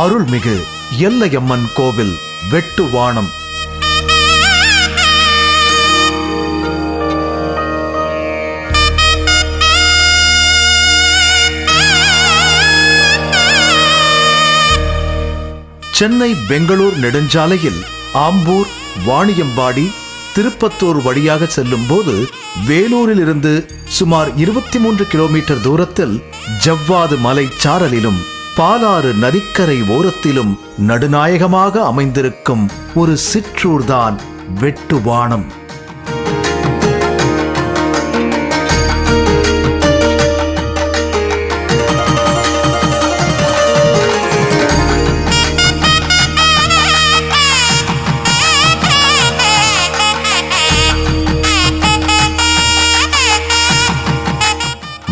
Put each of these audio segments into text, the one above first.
அருள்மிகு எல்லையம்மன் கோவில் வெட்டுவானம். சென்னை பெங்களூர் நெடுஞ்சாலையில் ஆம்பூர் வாணியம்பாடி திருப்பத்தூர் வழியாக செல்லும் போது வேலூரில் இருந்து சுமார் இருபத்தி மூன்று கிலோமீட்டர் தூரத்தில் ஜவ்வாது மலை சாரலிலும் பாலாறு நதிக்கரை ஓரத்திலும் நடுநாயகமாக அமைந்திருக்கும் ஒரு சிற்றூர்தான் வெட்டுவானம்.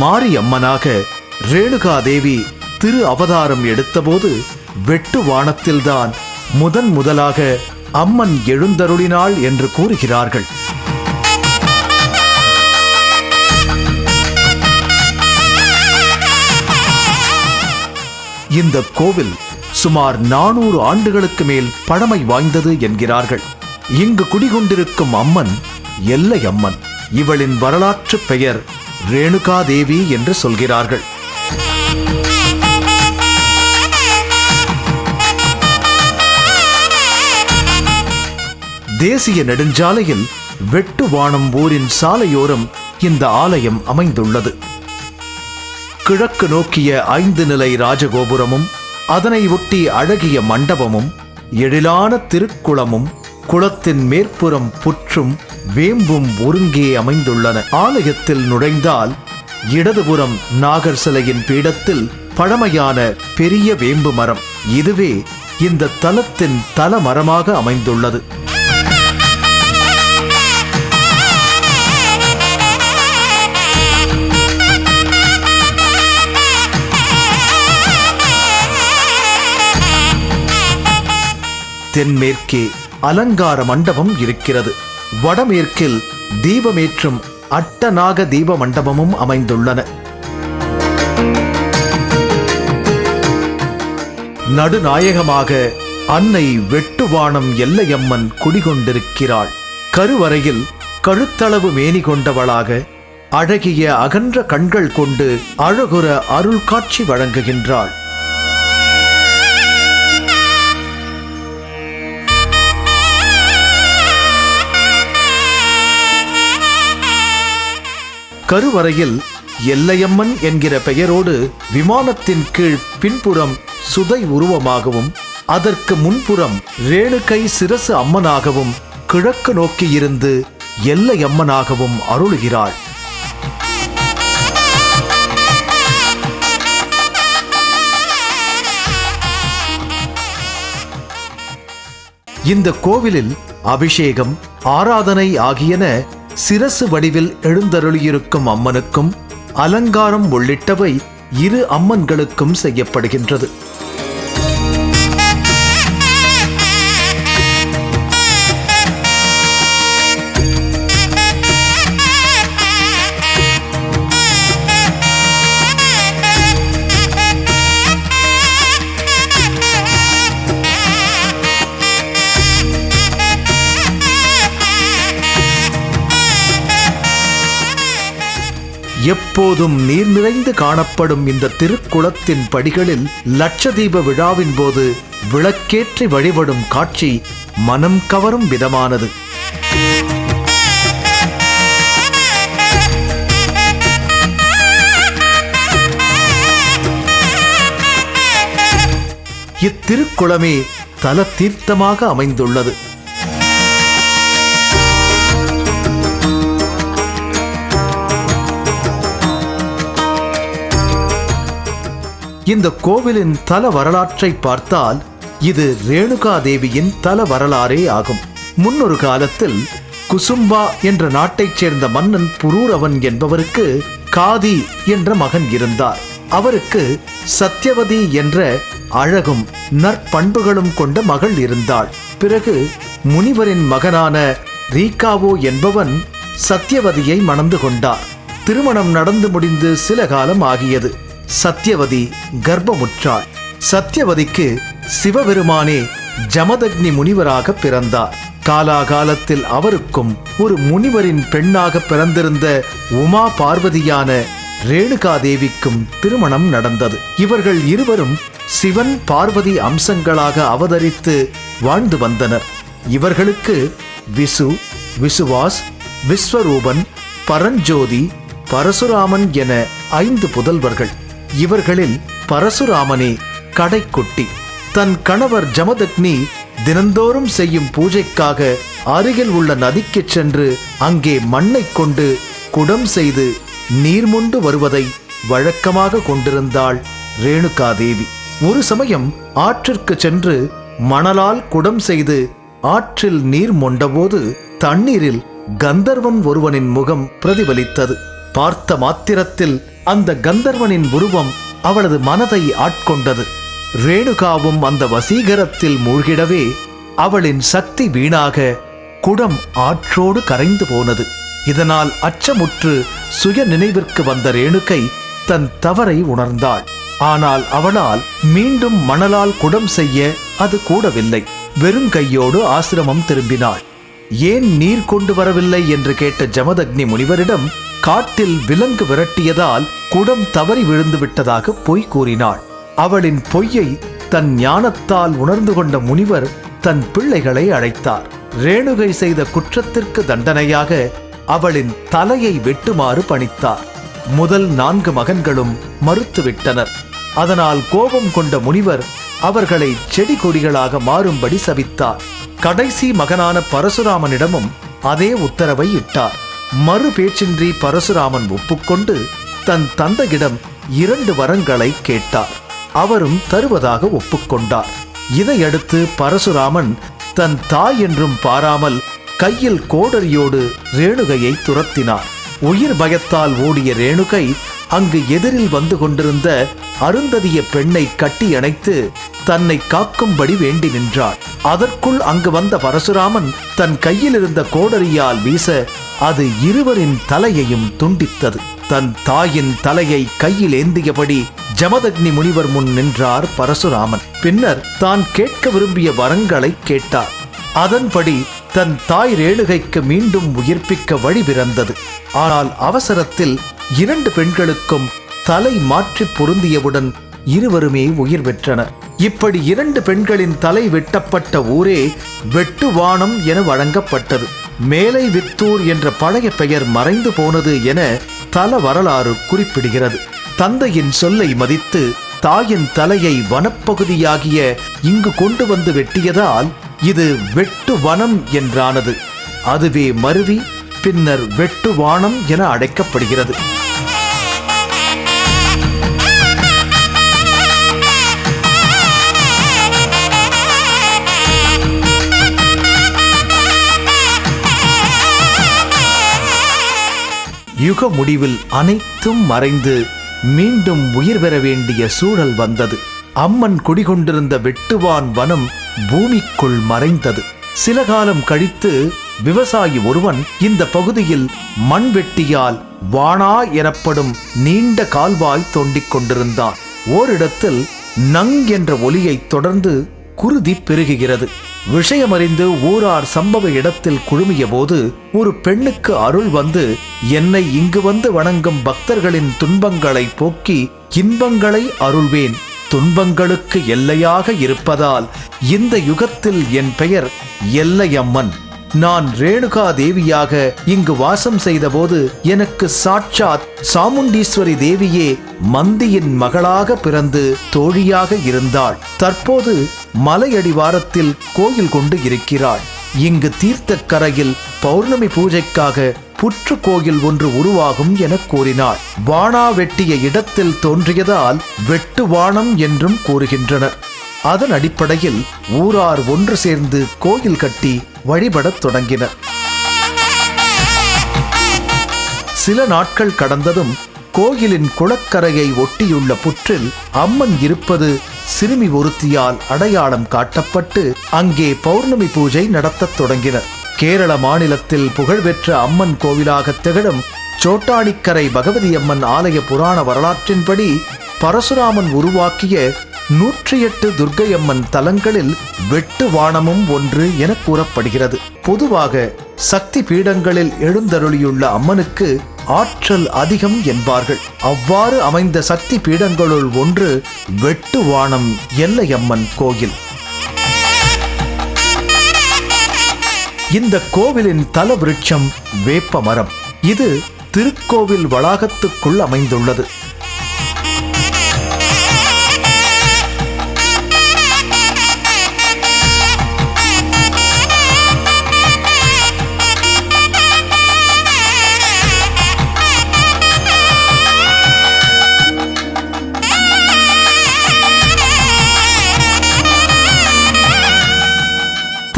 மாரியம்மனாக ரேணுகாதேவி திரு அவதாரம் எடுத்தபோது வெட்டு வானத்தில்தான் முதன் முதலாக அம்மன் எழுந்தருளினாள் என்று கூறுகிறார்கள். இந்த கோவில் சுமார் நானூறு ஆண்டுகளுக்கு மேல் பழமை வாய்ந்தது என்கிறார்கள். இங்கு குடிகொண்டிருக்கும் அம்மன் எல்லை அம்மன். இவளின் வரலாற்று பெயர் ரேணுகாதேவி என்று சொல்கிறார்கள். தேசிய நெடுஞ்சாலையில் வெட்டுவானம் ஊரின் சாலையோரம் இந்த ஆலயம் அமைந்துள்ளது. கிழக்கு நோக்கிய ஐந்து நிலை ராஜகோபுரமும் அதனை ஒட்டி அழகிய மண்டபமும் எழிலான திருக்குளமும் குளத்தின் மேற்புறம் புற்றும் வேம்பும் ஒருங்கே அமைந்துள்ளன. ஆலயத்தில் நுழைந்தால் இடதுபுறம் நாகர் சிலையின் பீடத்தில் பழமையான பெரிய வேம்பு மரம். இதுவே இந்த தலத்தின் தலமரமாக அமைந்துள்ளது. தென்மேற்கே அலங்கார மண்டபம் இருக்கிறது. வடமேற்கில் தீபமேற்றும் அட்டநாக தீப மண்டபமும் அமைந்துள்ளன. நடுநாயகமாக அன்னை வெட்டுவானம் எல்லையம்மன் குடிகொண்டிருக்கிறாள். கருவறையில் கழுத்தளவு மேனி கொண்டவளாக அழகிய அகன்ற கண்கள் கொண்டு அழகுற அருள் காட்சி வழங்குகின்றாள். கருவறையில் எல்லையம்மன் என்கிற பெயரோடு விமானத்தின் கீழ் பின்புறம் சுதை உருவமாகவும் அதற்கு முன்புறம் ரேணுகை சிரசு அம்மனாகவும் கிழக்கு நோக்கி இருந்து எல்லையம்மனாகவும் அருளுகிறாள். இந்த கோவிலில் அபிஷேகம் ஆராதனை ஆகியன சிரசு வடிவில் எழுந்தருளியிருக்கும் அம்மனுக்கும் அலங்காரம் உள்ளிட்டவை இரு அம்மன்களுக்கும் செய்யப்படுகின்றது. எப்போதும் நீர் நிறைந்து காணப்படும் இந்த திருக்குளத்தின் படிகளில் லட்சதீப விழாவின் போது விளக்கேற்றி வழிபடும் காட்சி மனம் கவரும் விதமானது. இத்திருக்குளமே தல தீர்த்தமாக அமைந்துள்ளது. இந்த கோவிலின் தல வரலாற்றை பார்த்தால் இது ரேணுகா தேவியின் தல வரலாறே ஆகும். முன்னொரு காலத்தில் குசும்பா என்ற நாட்டைச் சேர்ந்த மன்னன் புரூரவன் என்பவருக்கு காதி என்ற மகன் இருந்தார். அவருக்கு சத்யவதி என்ற அழகும் நற்பண்புகளும் கொண்ட மகள் இருந்தாள். பிறகு முனிவரின் மகனான ரீகாவோ என்பவன் சத்யவதியை மணந்து கொண்டார். திருமணம் நடந்து முடிந்து சில காலம் ஆகியது. சத்யவதி கர்ப்பமுற்றாள். சத்யவதிக்கு சிவபெருமானே ஜமதக்னி முனிவராக பிறந்தார். காலாகாலத்தில் அவருக்கும் ஒரு முனிவரின் பெண்ணாக பிறந்திருந்த உமா பார்வதியான ரேணுகாதேவிக்கும் திருமணம் நடந்தது. இவர்கள் இருவரும் சிவன் பார்வதி அம்சங்களாக அவதரித்து வாழ்ந்து வந்தனர். இவர்களுக்கு விசு விசுவாஸ் விஸ்வரூபன் பரஞ்சோதி பரசுராமன் என ஐந்து புதல்வர்கள். இவர்களில் பரசுராமனே கடைக்குட்டி. தன் கணவர் ஜமதக்னி தினந்தோறும் செய்யும் பூஜைக்காக அருகில் உள்ள நதிக்கு சென்று அங்கே மண்ணை கொண்டு குடம் செய்து நீர்மொண்டு வருவதை வழக்கமாக கொண்டிருந்தாள் ரேணுகாதேவி. ஒரு சமயம் ஆற்றிற்கு சென்று மணலால் குடம் செய்து ஆற்றில் நீர் மொண்டபோது தண்ணீரில் கந்தர்வன் ஒருவனின் முகம் பிரதிபலித்தது. பார்த்த மாத்திரத்தில் அந்த கந்தர்வனின் உருவம் அவளது மனதை ஆட்கொண்டது. ரேணுகாவும் அந்த வசீகரத்தில் மூழ்கிடவே அவளின் சக்தி வீணாக குடம் ஆற்றோடு கரைந்து போனது. இதனால் அச்சமுற்று சுய நினைவிற்கு வந்த ரேணுகை தன் தவறை உணர்ந்தாள். ஆனால் அவளால் மீண்டும் மணலால் குடம் செய்ய அது கூடவில்லை. வெறும் கையோடு ஆசிரமம் திரும்பினாள். ஏன் நீர் கொண்டு வரவில்லை? என்று கேட்ட ஜமதக்னி முனிவரிடம் காட்டில் விலங்கு விரட்டியதால் குடம் தவறி விழுந்து விட்டதாக பொய் கூறினாள். அவளின் பொய்யை தன் ஞானத்தால் உணர்ந்து கொண்ட முனிவர் தன் பிள்ளைகளை அழைத்தார். ரேணுகை செய்த குற்றத்திற்கு தண்டனையாக அவளின் தலையை வெட்டுமாறு பணித்தார். முதல் நான்கு மகன்களும் மறுத்துவிட்டனர். அதனால் கோபம் கொண்ட முனிவர் அவர்களை செடி கொடிகளாக மாறும்படி சபித்தார். கடைசி மகனான பரசுராமனிடமும் அதே உத்தரவை இட்டார். மறு பேச்சின்றி பரசுராமன் ஒப்புக்கொண்டு தன் தந்தையிடம் இரண்டு வரங்களை கேட்டார். அவரும் தருவதாக ஒப்புக்கொண்டார். இதையடுத்து பரசுராமன் தன் தாய் என்றும் பாராமல் கையில் கோடரியோடு ரேணுகையை துரத்தினார். உயிர் பயத்தால் ஓடிய ரேணுகை அங்கு எதிரில் வந்து கொண்டிருந்த அருந்ததிய பெண்ணை கட்டி அணைத்து தன்னை காக்கும்படி வேண்டி நின்றாள். அதற்குள் அங்கு வந்த பரசுராமன் தன் கையில் இருந்த கோடரியால் வீச அது இருவரின் தலையையும் துண்டித்தது. தன் தாயின் தலையை கையில் ஏந்தியபடி ஜமதக்னி முனிவர் முன் நின்றார் பரசுராமன். பின்னர் தான் கேட்க விரும்பிய வரங்களை கேட்டார். அதன்படி தன் தாய் ரேணுகைக்கு மீண்டும் உயிர்ப்பிக்க வழி பிறந்தது. ஆனால் அவசரத்தில் இரண்டு பெண்களுக்கும் தலை மாற்றி பொருந்தியவுடன் இருவருமே உயிர் பெற்றனர். இப்படி இரண்டு பெண்களின் தலை வெட்டப்பட்ட ஊரே வெட்டுவானம் என வழங்கப்பட்டது. மேலை வித்தூர் என்ற பழைய பெயர் மறைந்து போனது என தல வரலாறு குறிப்பிடுகிறது. தந்தையின் சொல்லை மதித்து தாயின் தலையை வனப்பகுதியாகிய இங்கு கொண்டு வந்து வெட்டியதால் இது வெட்டு வனம் என்றானது. அதுவே மருவி பின்னர் வெட்டுவானம் என அழைக்கப்படுகிறது. யுக முடிவில் அனைத்தும் மறைந்து மீண்டும் உயிர் பெற வேண்டிய சூழல் வந்தது. அம்மன் குடிகொண்டிருந்த வெட்டுவான் வனம் பூமிக்குள் மறைந்தது. சில காலம் கழித்து விவசாயி ஒருவன் இந்த பகுதியில் மண்வெட்டியால் வானா எனப்படும் நீண்ட கால்வாய் தோண்டிக் கொண்டிருந்தான். ஓரிடத்தில் நங் என்ற ஒலியைத் தொடர்ந்து குருதி பெருகுகிறது. விஷயமறிந்து ஊரார் சம்பவ இடத்தில் குழுமிய போது ஒரு பெண்ணுக்கு அருள் வந்து என்னை இங்கு வந்து வணங்கும் பக்தர்களின் துன்பங்களை போக்கி இன்பங்களை அருள்வேன். துன்பங்களுக்கு எல்லையாக இருப்பதால் இந்த யுகத்தில் என் பெயர் எல்லையம்மன். நான் ரேணுகா தேவியாக இங்கு வாசம் செய்தபோது எனக்கு சாட்சாத் சாமுண்டீஸ்வரி தேவியே மந்தியின் மகளாக பிறந்து தோழியாக இருந்தாள். தற்போது மலையடிவாரத்தில் கோயில் கொண்டு இருக்கிறாள். இங்கு தீர்த்தக்கரையில் பௌர்ணமி பூஜைக்காக புற்று கோயில் ஒன்று உருவாகும் என கூறினாள். வானா வெட்டிய இடத்தில் தோன்றியதால் வெட்டுவானம் என்றும் கூறுகின்றனர். அதன் அடிப்படையில் ஊரார் ஒன்று சேர்ந்து கோயில் கட்டி வழிபடத் தொடங்கினர் சில நாட்கள் கடந்ததும் கோயிலின் குளக்கரையை ஒட்டியுள்ள புற்றில் அம்மன் இருப்பது சிறுமி ஒருத்தியால் அடையாளம் காட்டப்பட்டு அங்கே பௌர்ணமி பூஜை நடத்தத் தொடங்கினர். கேரள மாநிலத்தில் புகழ்பெற்ற அம்மன் கோவிலாக திகழும் சோட்டானிக்கரை பகவதி அம்மன் ஆலய புராண வரலாற்றின்படி பரசுராமன் உருவாக்கிய நூற்றி எட்டு துர்க்கையம்மன் தலங்களில் வெட்டு வானமும் ஒன்று என கூறப்படுகிறது. பொதுவாக சக்தி பீடங்களில் எழுந்தருளியுள்ள அம்மனுக்கு ஆற்றல் அதிகம் என்பார்கள். அவ்வாறு அமைந்த சக்தி பீடங்களுள் ஒன்று வெட்டு வானம் எல்லையம்மன் கோயில். இந்த கோவிலின் தல விருட்சம் வேப்ப மரம் இது திருக்கோவில் வளாகத்துக்குள் அமைந்துள்ளது.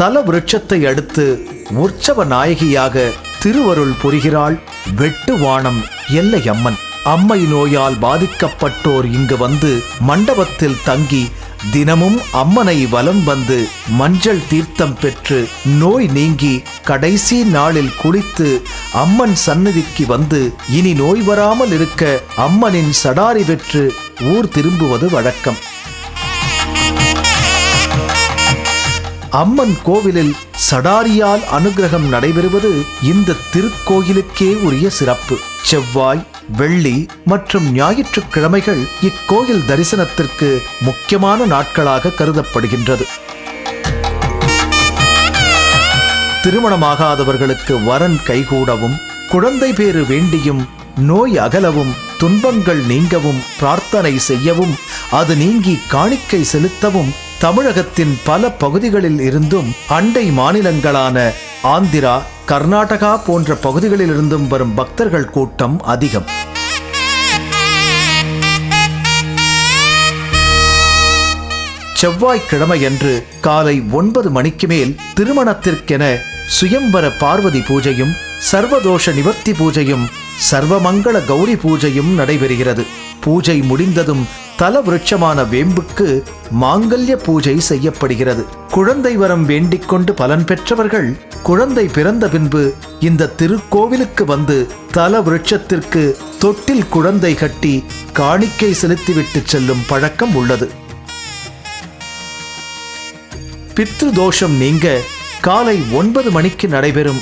தல விருட்சத்தை அடுத்து உற்சவ நாயகியாக திருவருள் புரிகிறாள் வெட்டுவானம் எல்லையம்மன். அம்மை நோயால் பாதிக்கப்பட்டோர் இங்கு வந்து மண்டபத்தில் தங்கி தினமும் அம்மனை வலம் வந்து மஞ்சள் தீர்த்தம் பெற்று நோய் நீங்கி கடைசி நாளில் குளித்து அம்மன் சந்நிதிக்கு வந்து இனி நோய் வராமல் இருக்க அம்மனின் சடாரி பெற்று ஊர் திரும்புவது வழக்கம். அம்மன் கோவிலில் சடாரியால் அனுகிரகம் நடைபெறுவது இந்த திருக்கோயிலுக்கே உரிய சிறப்பு. செவ்வாய் வெள்ளி மற்றும் ஞாயிற்றுக்கிழமைகள் இக்கோயில் தரிசனத்திற்கு முக்கியமான நாட்களாக கருதப்படுகின்றது. திருமணமாகாதவர்களுக்கு வரன் கைகூடவும் குழந்தை பேறு வேண்டியும் நோய் அகலவும் துன்பங்கள் நீங்கவும் பிரார்த்தனை செய்யவும் அது நீங்கி காணிக்கை செலுத்தவும் தமிழகத்தின் பல பகுதிகளில் இருந்தும் அண்டை மாநிலங்களான ஆந்திரா கர்நாடகா போன்ற பகுதிகளிலிருந்தும் வரும் பக்தர்கள் கூட்டம் அதிகம். செவ்வாய்க்கிழமையன்று காலை ஒன்பது மணிக்கு மேல் திருமணத்திற்கென சுயம்பர பார்வதி பூஜையும் சர்வதோஷ நிவர்த்தி பூஜையும் சர்வமங்கள கௌரி பூஜையும் நடைபெறுகிறது. பூஜை முடிந்ததும் தல விருட்சமான வேம்புக்கு மாங்கல்ய பூஜை செய்யப்படுகிறது. குழந்தை வரம் வேண்டிக் கொண்டு பலன் பெற்றவர்கள் குழந்தை பிறந்த பின்பு இந்த திருக்கோவிலுக்கு வந்து தல விருட்சத்திற்கு தொட்டில் குழந்தை கட்டி காணிக்கை செலுத்திவிட்டு செல்லும் பழக்கம் உள்ளது. பித்ரு தோஷம் நீங்க காலை ஒன்பது மணிக்கு நடைபெறும்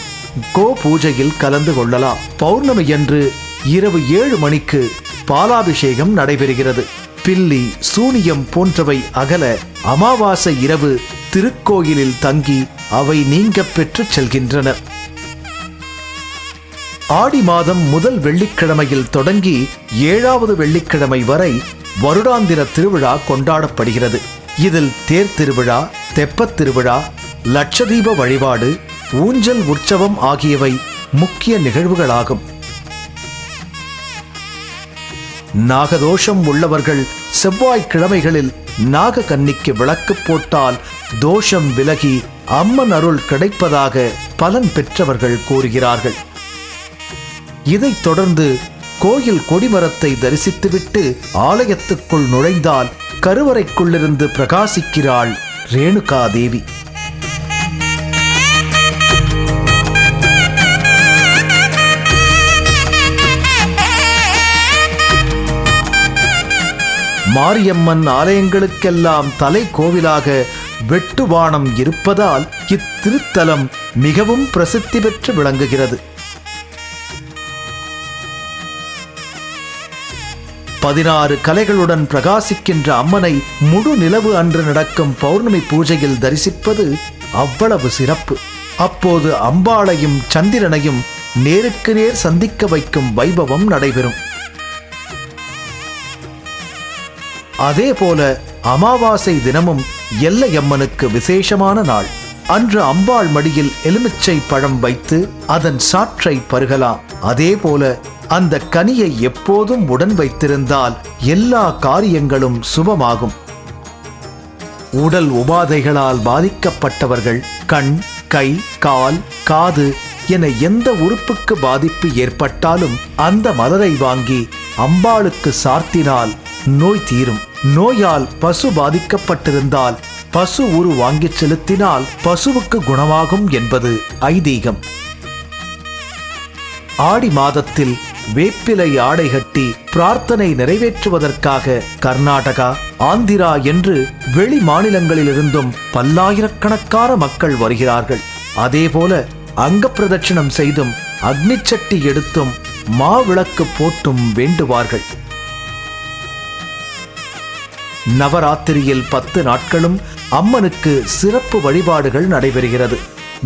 கோ பூஜையில் கலந்து கொள்ளலாம். பௌர்ணமியன்று இரவு ஏழு மணிக்கு பாலாபிஷேகம் நடைபெறுகிறது. பில்லி சூனியம் போன்றவை அகல அமாவாசை இரவு திருக்கோயிலில் தங்கி அவை நீங்க பெற்று செல்கின்றனர் ஆடி மாதம் முதல் வெள்ளிக்கிழமையில் தொடங்கி ஏழாவது வெள்ளிக்கிழமை வரை வருடாந்திர திருவிழா கொண்டாடப்படுகிறது. இதில் தேர் திருவிழா தெப்பத் திருவிழா லட்சதீப வழிபாடு ஊஞ்சல் உற்சவம் ஆகியவை முக்கிய நிகழ்வுகளாகும். நாகதோஷம் உள்ளவர்கள் செவ்வாய்க்கிழமைகளில் நாககன்னிக்கு விளக்கு போட்டால் தோஷம் விலகி அம்மன் அருள் கிடைப்பதாக பலன் பெற்றவர்கள் கூறுகிறார்கள். இதைத் தொடர்ந்து கோயில் கொடிமரத்தை தரிசித்துவிட்டு ஆலயத்துக்குள் நுழைந்தால் கருவறைக்குள்ளிருந்து பிரகாசிக்கிறாள் ரேணுகா மாரியம்மன் ஆலயங்களுக்கெல்லாம் தலை கோவிலாக வெட்டுவானம் இருப்பதால் இத்திருத்தலம் மிகவும் பிரசித்தி பெற்று விளங்குகிறது. பதினாறு கலைகளுடன் பிரகாசிக்கின்ற அம்மனை முழு நிலவு அன்று நடக்கும் பௌர்ணமி பூஜையில் தரிசிப்பது அவ்வளவு சிறப்பு. அப்போது அம்பாளையும் சந்திரனையும் நேருக்கு நேர் சந்திக்க வைக்கும் வைபவம் நடைபெறும். அதே போல அமாவாசை தினமும் எல்லையம்மனுக்கு விசேஷமான நாள். அன்று அம்பாள் மடியில் எலுமிச்சை பழம் வைத்து அதன் சாற்றை பருகலாம். அதே போல அந்த கனியை எப்போதும் உடன் வைத்திருந்தால் எல்லா காரியங்களும் சுபமாகும். உடல் உபாதைகளால் பாதிக்கப்பட்டவர்கள் கண் கை கால் காது என எந்த உறுப்புக்கு பாதிப்பு ஏற்பட்டாலும் அந்த மலரை வாங்கி அம்பாளுக்கு சார்த்தினால் நோய் தீரும். நோயால் பசு பாதிக்கப்பட்டிருந்தால் பசு உரு வாங்கி செலுத்தினால் பசுவுக்கு குணமாகும் என்பது ஐதீகம். ஆடி மாதத்தில் வேப்பிலை ஆடை கட்டி பிரார்த்தனை நிறைவேற்றுவதற்காக கர்நாடகா ஆந்திரா என்று வெளி மாநிலங்களிலிருந்தும் பல்லாயிரக்கணக்கான மக்கள் வருகிறார்கள். அதேபோல அங்க பிரதட்சணம் செய்தும் அக்னிச்சட்டி எடுத்தும் மாவிளக்கு போட்டும் வேண்டுவார்கள். நவராத்திரியில் பத்து நாட்களும் அம்மனுக்கு சிறப்பு வழிபாடுகள் நடைபெறுகிறது.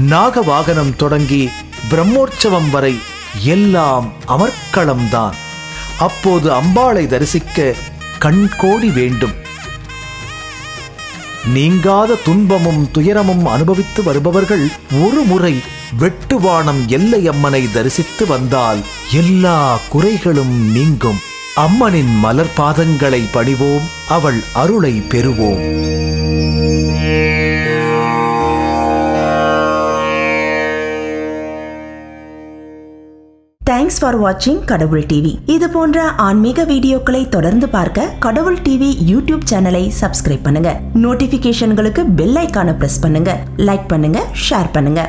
நாகவாகனம் தொடங்கி பிரம்மோற்சவம் வரை எல்லாம் அமர்க்களம்தான். அப்போது அம்பாளை தரிசிக்க கண்கோடி வேண்டும். நீங்காத துன்பமும் துயரமும் அனுபவித்து வருபவர்கள் ஒரு முறை வெட்டுவானம் எல்லையம்மனை தரிசித்து வந்தால் எல்லா குறைகளும் நீங்கும். அம்மனின் மலர் பாதங்களை பணிவோம் அவள் அருளை பெறுவோம். தேங்க்ஸ் ஃபார் வாட்சிங் கடவுள் டிவி இது போன்ற ஆன்மீக வீடியோக்களை தொடர்ந்து பார்க்க கடவுள் டிவி யூடியூப் சேனலை சப்ஸ்கிரைப் பண்ணுங்க. நோட்டிபிகேஷன்களுக்கு பெல் ஐக்கான பிரஸ் பண்ணுங்க. லைக் பண்ணுங்க ஷேர் பண்ணுங்க.